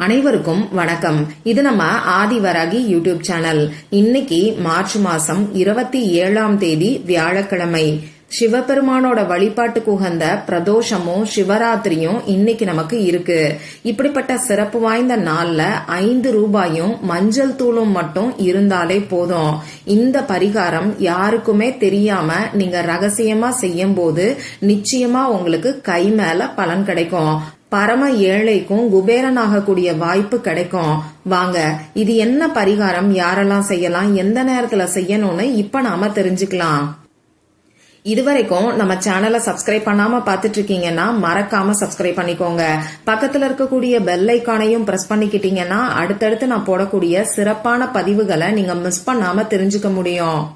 அனைவருக்கும் வணக்கம். இது நம்ம ஆதிவராகி யூடியூப் சேனல். இன்னைக்கு மார்ச் மாசம் இருபத்தி ஏழாம் தேதி வியாழக்கிழமை. சிவபெருமானோட வழிபாட்டுக்கு உகந்த பிரதோஷமும் சிவராத்திரியும் இன்னைக்கு நமக்கு இருக்கு. இப்படிப்பட்ட சிறப்பு வாய்ந்த நாள்ல ஐந்து ரூபாயும் மஞ்சள் தூளும் மட்டும் இருந்தாலே போதும். இந்த பரிகாரம் யாருக்குமே தெரியாம நீங்க ரகசியமா செய்யும் போது நிச்சயமா உங்களுக்கு கை மேல பலன் கிடைக்கும். பரம ஏழைக்கும் குபேரனாகக்கூடிய வாய்ப்பு கிடைக்கும். வாங்க இது என்ன பரிகாரம்? யாரெல்லாம் செய்யலாம்? எந்த நேரத்துல செய்யணும்னு இப்ப நாம தெரிஞ்சுக்கலாம். இதுவரைக்கும் நம்ம சேனலை சப்ஸ்கிரைப் பண்ணாம பாத்துட்டு இருக்கீங்கன்னா மறக்காம சப்ஸ்கிரைப் பண்ணிக்கோங்க. பக்கத்துல இருக்கக்கூடிய பெல் ஐக்கானையும் பிரஸ் பண்ணிக்கிட்டீங்கன்னா அடுத்தடுத்து நான் போடக்கூடிய சிறப்பான பதிவுகளை நீங்க மிஸ் பண்ணாம தெரிஞ்சுக்க முடியும்.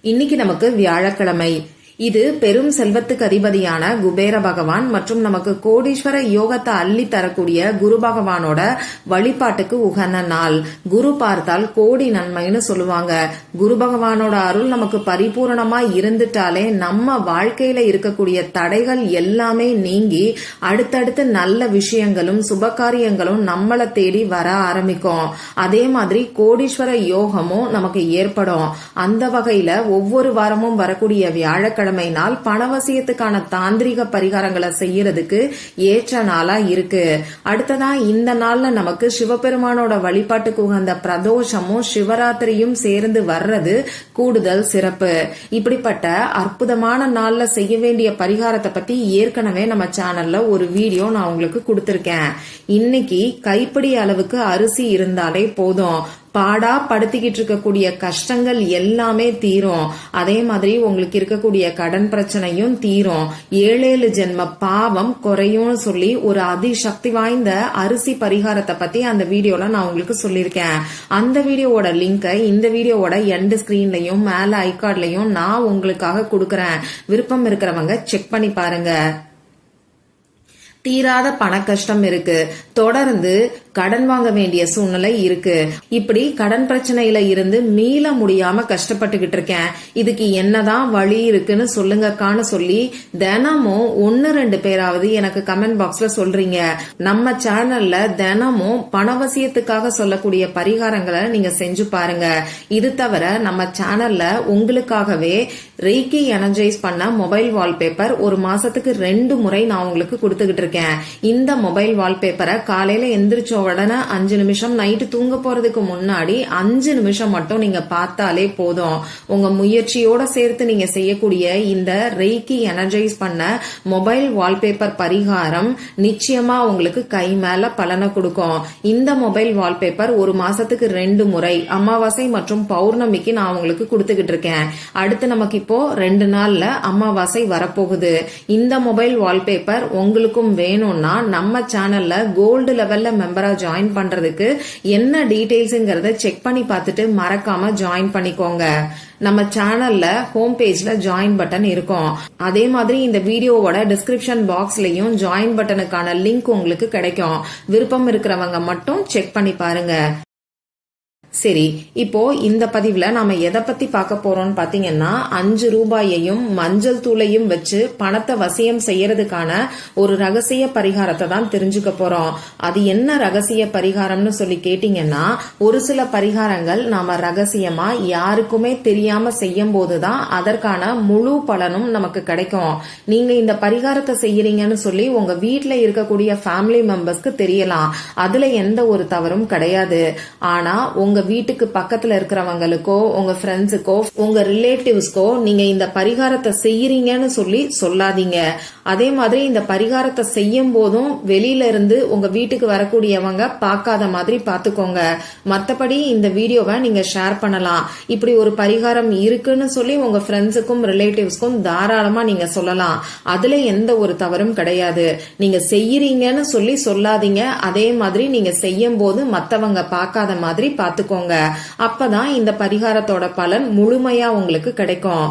இன்னைக்கு நமக்கு வியாழக்கிழமை. இது பெரும் செல்வத்துக்கு அதிபதியான குபேர பகவான் மற்றும் நமக்கு கோடீஸ்வர யோகத்தை அள்ளி தரக்கூடிய குரு பகவானோட வழிபாட்டுக்கு உகந்த நாள். குரு பார்த்தால் கோடி நன்மைன்னு சொல்லுவாங்க. குரு பகவானோட அருள் நமக்கு பரிபூரணமா இருந்துட்டாலே நம்ம வாழ்க்கையில இருக்கக்கூடிய தடைகள் எல்லாமே நீங்கி அடுத்தடுத்து நல்ல விஷயங்களும் சுபகாரியங்களும் நம்மளை தேடி வர ஆரம்பிக்கும். அதே மாதிரி கோடீஸ்வர யோகமும் நமக்கு ஏற்படும். அந்த வகையில ஒவ்வொரு வாரமும் வரக்கூடிய வியாழக்கிழமை வியாழக்கிழமை நாள் பணவசியத்துக்கான தாந்திரிக பரிகாரங்களை செய்யறதுக்கு ஏற்ற நாளா இருக்கு. அடுத்ததா இந்த நாள்ல நமக்கு சிவபெருமானோட வழிபாட்டுக்கு உகந்த பிரதோஷமும் சிவராத்திரியும் சேர்ந்து வர்றது கூடுதல் சிறப்பு. இப்படிப்பட்ட அற்புதமான நாள்ல செய்ய வேண்டிய பரிகாரத்தை பத்தி ஏற்கனவே நம்ம சேனல்ல ஒரு வீடியோ நான் உங்களுக்கு கொடுத்திருக்கேன். இன்னைக்கு கைப்பிடி அளவுக்கு அரிசி இருந்தாலே போதும். பாடா படுத்திக்கிட்டு இருக்கக்கூடிய கஷ்டங்கள் எல்லாமே தீரும். அதே மாதிரி உங்களுக்கு இருக்கக்கூடிய கடன் பிரச்சனையும் தீரும். ஏழேழு ஜென்ம பாவம் குறையும்னு சொல்லி ஒரு அதிசக்தி வாய்ந்த அரிசி பரிகாரத்தை பத்தி அந்த வீடியோல நான் உங்களுக்கு சொல்லியிருக்கேன். அந்த வீடியோவோட லிங்கை இந்த வீடியோவோட எண்டு ஸ்கிரீன்லயும் மேல ஐகார்ட்லயும் நான் உங்களுக்காக கொடுக்கறேன். விருப்பம் இருக்கிறவங்க செக் பண்ணி பாருங்க. தீராத பண கஷ்டம் இருக்கு. தொடர்ந்து கடன் வாங்க வேண்டிய சூழ்நிலை இருக்கு. இப்படி கடன் பிரச்சனையில இருந்து மீள முடியாம கஷ்டப்பட்டுகிட்டு இருக்கேன். இதுக்கு என்னதான் வழி இருக்குன்னு சொல்லுங்கக்கான்னு சொல்லி தினமும் ஒன்னு ரெண்டு பேராவது எனக்கு கமெண்ட் பாக்ஸ்ல சொல்றீங்க. நம்ம சேனல்ல தினமும் பணவசியத்துக்காக சொல்லக்கூடிய பரிகாரங்களை நீங்க செஞ்சு பாருங்க. இது தவிர நம்ம சேனல்ல உங்களுக்காகவே ரீக்கி எனர்ஜைஸ் பண்ண மொபைல் வால்பேப்பர் ஒரு மாசத்துக்கு ரெண்டு முறை நான் உங்களுக்கு கொடுத்துக்கிட்டு இருக்கேன். இந்த மொபைல் வால்பேப்பரை காலையில எந்திரிச்ச உடனே அஞ்சு நிமிஷம் நைட்டு தூங்க போறதுக்கு முன்னாடி அஞ்சு நிமிஷம் மட்டும் நீங்க பார்த்தாலே போதும். உங்க முயற்சியோட சேர்த்து நீங்க செய்யக்கூடிய இந்த ரெய்கி எனர்ஜைஸ் பண்ண மொபைல் வால்பேப்பர் பரிகாரம் நிச்சயமா உங்களுக்கு கை மேல பலனை கொடுக்கும். இந்த மொபைல் வால்பேப்பர் ஒரு மாசத்துக்கு ரெண்டு முறை அமாவாசை மற்றும் பௌர்ணமிக்கு நான் உங்களுக்கு கொடுத்துக்கிட்டு இருக்கேன். அடுத்து நமக்கு இப்போ ரெண்டு நாள்ல அமாவாசை வரப்போகுது. இந்த மொபைல் வால்பேப்பர் உங்களுக்கும் வேணும்னா நம்ம சேனல்ல கோல்டு லெவல்ல மெம்பரா ஜாயின் பண்றதுக்கு என்ன டீடைல்ஸ்ங்கிறத செக் பண்ணி பார்த்துட்டு மறக்காம ஜாயின் பண்ணிக்கோங்க. நம்ம சேனல்ல ஹோம் பேஜ்ல ஜாயின் பட்டன் இருக்கும். அதே மாதிரி இந்த வீடியோவோட டிஸ்கிரிப்ஷன் பாக்ஸ்லயும் ஜாயின் பட்டனுக்கான லிங்க் உங்களுக்கு கிடைக்கும். விருப்பம் இருக்கிறவங்க மட்டும் செக் பண்ணி பாருங்க. சரி இப்போ இந்த பதிவுல நாம எதை பத்தி பார்க்க போறோம்னு பாத்தீங்கன்னா அஞ்சு ரூபாயையும் மஞ்சள் தூளையும் வச்சு பணத்தை வசியம் செய்யறதுக்கான ஒரு ரகசிய பரிகாரத்தை தான் தெரிஞ்சுக்க போறோம். அது என்ன ரகசிய பரிகாரம்னு சொல்லி கேட்டீங்கன்னா ஒரு சில பரிகாரங்கள் நாம ரகசியமா யாருக்குமே தெரியாம செய்யும் போதுதான் அதற்கான முழு பலனும் நமக்கு கிடைக்கும். நீங்க இந்த பரிகாரத்தை செய்யறீங்கன்னு சொல்லி உங்க வீட்டுல இருக்கக்கூடிய ஃபேமிலி மெம்பர்ஸ்க்கு தெரியலாம். அதுல எந்த ஒரு தவறும் கிடையாது. ஆனா உங்க வீட்டுக்கு பக்கத்துல இருக்கிறவங்களுக்கோ உங்க ஃப்ரெண்ட்ஸுக்கோ உங்க ரிலேட்டிவ்ஸ்க்கோ நீங்க இந்த பரிகாரத்தை செய்யறீங்கன்னு சொல்லி சொல்லாதீங்க. அதே மாதிரி இந்த பரிகாரத்தை செய்யும் போதும் வெளியில இருந்து உங்க வீட்டுக்கு வரக்கூடியவங்க பார்க்காத மாதிரி பாத்துக்கோங்க மத்தபடி இந்த வீடியோவை நீங்க ஷேர் பண்ணலாம். இப்படி ஒரு பரிகாரம் இருக்குன்னு சொல்லி உங்க ஃப்ரெண்ட்ஸுக்கும் ரிலேட்டிவ்ஸ்க்கும் தாராளமா நீங்க சொல்லலாம். அதுல எந்த ஒரு தவறும் கிடையாது. நீங்க செய்யறீங்கன்னு சொல்லி சொல்லாதீங்க. அதே மாதிரி நீங்க செய்யும் போது மத்தவங்க பார்க்காத மாதிரி பாத்துக்கோங்க அப்பதான் இந்த பரிகாரத்தோட பலன் முழுமையா உங்களுக்கு கிடைக்கும்.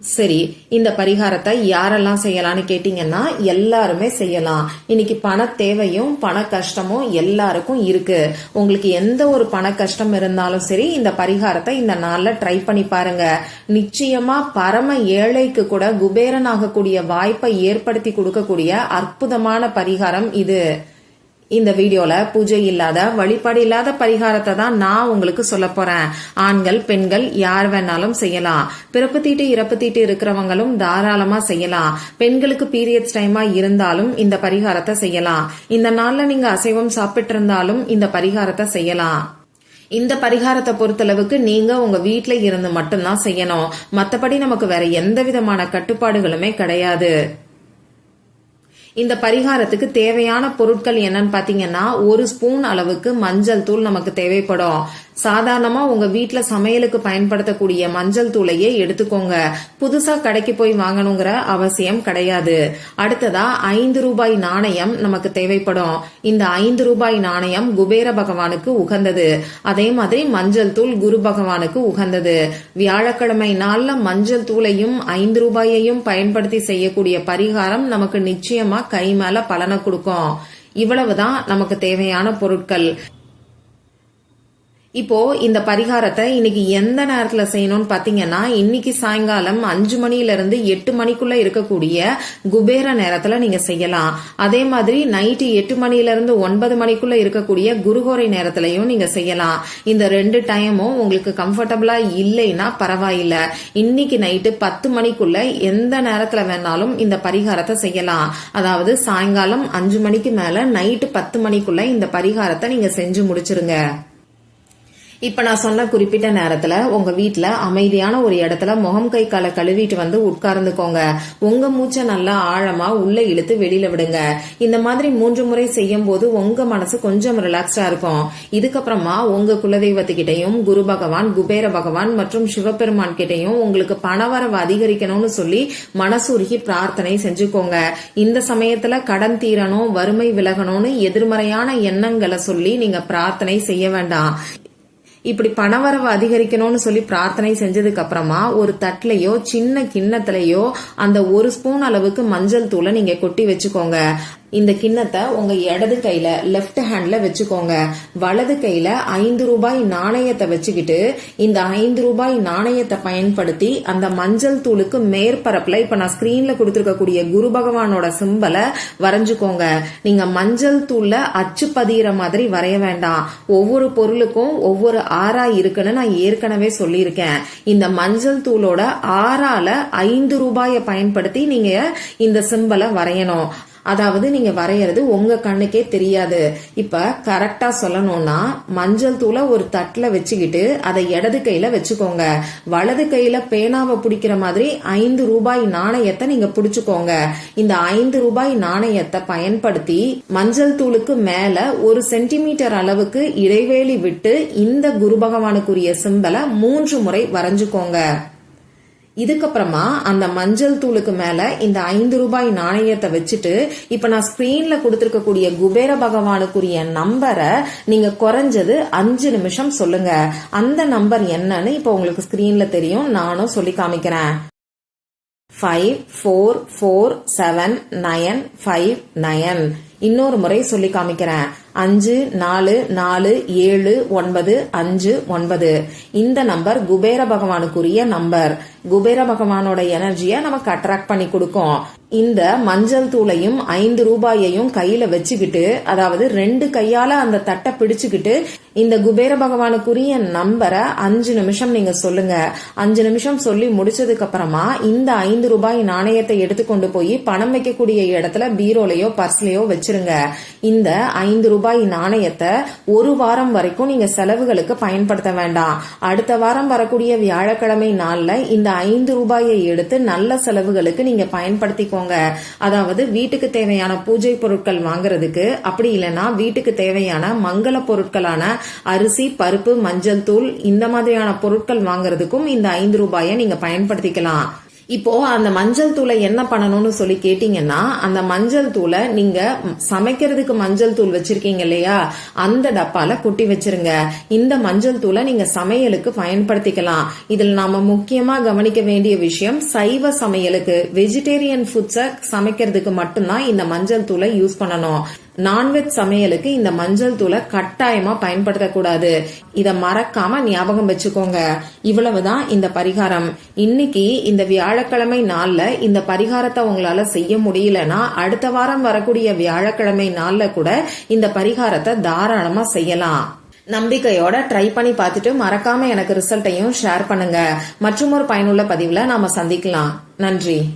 சரி இந்த பரிகாரத்தை யாரெல்லாம் செய்யலாம்னு கேட்டீங்கன்னா எல்லாருமே செய்யலாம். இன்னைக்கு பண தேவையும் பண கஷ்டமும் எல்லாருக்கும் இருக்கு. உங்களுக்கு எந்த ஒரு பண கஷ்டம் இருந்தாலும் சரி இந்த பரிகாரத்தை இந்த நாள்ல ட்ரை பண்ணி பாருங்க. நிச்சயமா பரம ஏழைக்கு கூட குபேரன் ஆகக்கூடிய வாய்ப்பை ஏற்படுத்தி கொடுக்கக்கூடிய அற்புதமான பரிகாரம் இது. இந்த வீடியோல பூஜை இல்லாத வழிபாடு இல்லாத பரிகாரத்தை தான் நான் உங்களுக்கு சொல்ல போறேன். ஆண்கள் பெண்கள் யார் வேணாலும் செய்யலாம். பிறப்பு தீட்டு இறப்பு தீட்டு இருக்கிறவங்களும் தாராளமா செய்யலாம். பெண்களுக்கு பீரியட்ஸ் டைமா இருந்தாலும் இந்த பரிகாரத்தை செய்யலாம். இந்த நாள்ல நீங்க அசைவம் சாப்பிட்டு இருந்தாலும் இந்த பரிகாரத்தை செய்யலாம். இந்த பரிகாரத்தை பொறுத்தளவுக்கு நீங்க உங்க வீட்டுல இருந்து மட்டும்தான் செய்யணும். மத்தபடி நமக்கு வேற எந்த விதமான கட்டுப்பாடுகளுமே கிடையாது. இந்த பரிகாரத்துக்கு தேவையான பொருட்கள் என்னன்னு பாத்தீங்கன்னா ஒரு ஸ்பூன் அளவுக்கு மஞ்சள் தூள் நமக்கு தேவைப்படும். சாதாரணமா உங்க வீட்டுல சமையலுக்கு பயன்படுத்தக்கூடிய மஞ்சள் தூளையே எடுத்துக்கோங்க. புதுசா கடைக்கு போய் வாங்கணுங்கிற அவசியம் கிடையாது. அடுத்ததா ஐந்து ரூபாய் நாணயம் நமக்கு தேவைப்படும். இந்த ஐந்து ரூபாய் நாணயம் குபேர பகவானுக்கு உகந்தது. அதே மாதிரி மஞ்சள் தூள் குரு பகவானுக்கு உகந்தது. வியாழக்கிழமை நாள்ல மஞ்சள் தூளையும் ஐந்து ரூபாயையும் பயன்படுத்தி செய்யக்கூடிய பரிகாரம் நமக்கு நிச்சயமா கை மேல பலனை கொடுக்கும். இவ்வளவுதான் நமக்கு தேவையான பொருட்கள். இப்போ இந்த பரிகாரத்தை இன்னைக்கு எந்த நேரத்துல செய்யணும்னு பாத்தீங்கன்னா இன்னைக்கு சாயங்காலம் அஞ்சு மணில இருந்து எட்டு மணிக்குள்ள இருக்கக்கூடிய குபேர நேரத்துல நீங்க செய்யலாம். அதே மாதிரி நைட்டு எட்டு மணில இருந்து ஒன்பது மணிக்குள்ள இருக்கக்கூடிய குருகோரை நேரத்திலையும் நீங்க செய்யலாம். இந்த ரெண்டு டைமும் உங்களுக்கு கம்ஃபர்டபுளா இல்லைன்னா பரவாயில்ல. இன்னைக்கு நைட்டு பத்து மணிக்குள்ள எந்த நேரத்துல வேணாலும் இந்த பரிகாரத்தை செய்யலாம். அதாவது சாயங்காலம் அஞ்சு மணிக்கு மேல நைட்டு பத்து மணிக்குள்ள இந்த பரிகாரத்தை நீங்க செஞ்சு முடிச்சிருங்க. இப்ப நான் சொன்ன குறிப்பிட்ட நேரத்துல உங்க வீட்டுல அமைதியான ஒரு இடத்துல முகம் கை காலை கழுவிட்டு வந்து உட்கார்ந்துக்கோங்க. உங்க மூச்சை நல்லா ஆழமா உள்ள இழுத்து வெளியில விடுங்க. இந்த மாதிரி மூன்று முறை செய்யும் போது உங்க மனசு கொஞ்சம் ரிலாக்ஸ்டா இருக்கும். இதுக்கப்புறமா உங்க குலதெய்வத்துக்கிட்டையும் குரு பகவான் குபேர பகவான் மற்றும் சிவபெருமான் கிட்டையும் உங்களுக்கு பணவரவு அதிகரிக்கணும்னு சொல்லி மனசுருகி பிரார்த்தனை செஞ்சுக்கோங்க. இந்த சமயத்துல கடன் தீரணும் வறுமை விலகணும்னு எதிர்மறையான எண்ணங்களை சொல்லி நீங்க பிரார்த்தனை செய்ய வேண்டாம். இப்படி பணவரவு அதிகரிக்கணும்னு சொல்லி பிரார்த்தனை செஞ்சதுக்கு அப்புறமா ஒரு தட்டிலையோ சின்ன கிண்ணத்திலையோ அந்த ஒரு ஸ்பூன் அளவுக்கு மஞ்சள் தூளை நீங்க கொட்டி வச்சுக்கோங்க. இந்த கிண்ணத்தை உங்க இடது கையில லெஃப்ட் ஹேண்ட்ல வச்சுக்கோங்க. வலது கையில ஐந்து ரூபாய் நாணயத்தை வச்சுக்கிட்டு இந்த ஐந்து ரூபாய் நாணயத்தை பயன்படுத்தி அந்த மஞ்சள் தூளுக்கு மேற்பரப்புல இப்ப நான் ஸ்கிரீன்ல கொடுத்துருக்கக்கூடிய குரு பகவானோட சிம்பலை வரைஞ்சுக்கோங்க. நீங்க மஞ்சள் தூள்ல அச்சு பதிகிற மாதிரி வரைய வேண்டாம். ஒவ்வொரு பொருளுக்கும் ஒவ்வொரு ஆறா இருக்குன்னு நான் ஏற்கனவே சொல்லியிருக்கேன். இந்த மஞ்சள் தூளோட ஆறால ஐந்து ரூபாயை பயன்படுத்தி நீங்க இந்த சிம்பலை வரையணும். அதாவது நீங்க வரையறது உங்க கண்ணுக்கே தெரியாது. இப்ப கரெக்டா சொல்லணும்னா மஞ்சள் தூளை ஒரு தட்டுல வச்சுக்கிட்டு அதை இடது கையில வச்சுக்கோங்க. வலது கையில பேனாவை பிடிக்கிற மாதிரி ஐந்து ரூபாய் நாணயத்தை நீங்க பிடிச்சுக்கோங்க. இந்த ஐந்து ரூபாய் நாணயத்தை பயன்படுத்தி மஞ்சள் தூளுக்கு மேல ஒரு சென்டிமீட்டர் அளவுக்கு இடைவேளி விட்டு இந்த குரு பகவானுக்குரிய சிம்பலை மூன்று முறை வரைஞ்சுக்கோங்க. இதுக்கப்புறமா அந்த மஞ்சள் தூளுக்கு மேல இந்த ஐந்து ரூபாய் நாணயத்தை வச்சுட்டு இப்ப நான் ஸ்கிரீன்ல கொடுத்திருக்கக்கூடிய குபேர பகவானுக்குரிய நம்பரை நீங்க குறைஞ்சது அஞ்சு நிமிஷம் சொல்லுங்க. அந்த நம்பர் என்னன்னு இப்ப உங்களுக்கு ஸ்கிரீன்ல தெரியும். நானும் சொல்லி காமிக்கிறேன். Five four four seven nine five nine இன்னொரு முறை சொல்லி காமிக்கிறேன். அஞ்சு நாலு நாலு ஏழு ஒன்பது அஞ்சு ஒன்பது. இந்த நம்பர் குபேர பகவானுக்குரிய நம்பர் குபேர பகவானோட எனர்ஜியை நமக்கு அட்ராக்ட் பண்ணி கொடுக்கும். இந்த மஞ்சள் தூளையும் ஐந்து ரூபாயையும் கையில வச்சுக்கிட்டு அதாவது ரெண்டு கையால அந்த தட்டை பிடிச்சுக்கிட்டு இந்த குபேர பகவானுக்குரிய நம்பரை அஞ்சு நிமிஷம் நீங்க சொல்லுங்க. அஞ்சு நிமிஷம் சொல்லி முடிச்சதுக்கு அப்புறமா இந்த ஐந்து ரூபாய் நாணயத்தை எடுத்துக்கொண்டு போய் பணம் வைக்கக்கூடிய இடத்துல பீரோலையோ பர்ஸ்லயோ வச்சிருங்க. இந்த ஐந்து ரூபாய் நாணயத்தை ஒரு வாரம் வரைக்கும் நீங்க செலவுகளுக்கு பயன்படுத்த வேண்டாம். அடுத்த வாரம் வரக்கூடிய வியாழக்கிழமை நாள்ல இந்த ஐந்து ரூபாயை எடுத்து நல்ல செலவுகளுக்கு நீங்க பயன்படுத்திக்கோங்க. அதாவது வீட்டுக்கு தேவையான பூஜை பொருட்கள் வாங்குறதுக்கு அப்படி இல்லைன்னா வீட்டுக்கு தேவையான மங்கள பொருட்களான அரிசி பருப்பு மஞ்சள் தூள் இந்த மாதிரியான பொருட்கள் வாங்குறதுக்கும் இந்த ஐந்து ரூபாயை நீங்க பயன்படுத்திக்கலாம். இப்போ அந்த மஞ்சள் தூளை என்ன பண்ணணும்னு சொல்லி கேட்டீங்கன்னா அந்த மஞ்சள் தூளை நீங்க சமைக்கிறதுக்கு மஞ்சள் தூள் வச்சிருக்கீங்க இல்லையா? அந்த டப்பால கொட்டி வச்சிருங்க. இந்த மஞ்சள் தூளை நீங்க சமையலுக்கு பயன்படுத்திக்கலாம். இதில் நாம முக்கியமா கவனிக்க வேண்டிய விஷயம் சைவ சமையலுக்கு வெஜிடேரியன் ஃபுட்ஸ சமைக்கிறதுக்கு மட்டும்தான் இந்த மஞ்சள் தூளை யூஸ் பண்ணணும். நான்வெஜ் சமையலுக்கு இந்த மஞ்சள் தூளை கட்டாயமா பயன்படுத்தக்கூடாது. இத மறக்காம ஞாபகம் வச்சுக்கோங்க. இவ்வளவுதான் இந்த பரிகாரம். இன்னைக்கு இந்த வியாழக்கிழமை நாள்ல இந்த பரிகாரத்தை உங்களால செய்ய முடியலன்னா அடுத்த வாரம் வரக்கூடிய வியாழக்கிழமை நாள்ல கூட இந்த பரிகாரத்தை தாராளமா செய்யலாம். நம்பிக்கையோட ட்ரை பண்ணி பார்த்துட்டு மறக்காம எனக்கு ரிசல்ட்டையும் ஷேர் பண்ணுங்க. மற்றும் ஒரு பயனுள்ள பதிவுல நாம சந்திக்கலாம். நன்றி.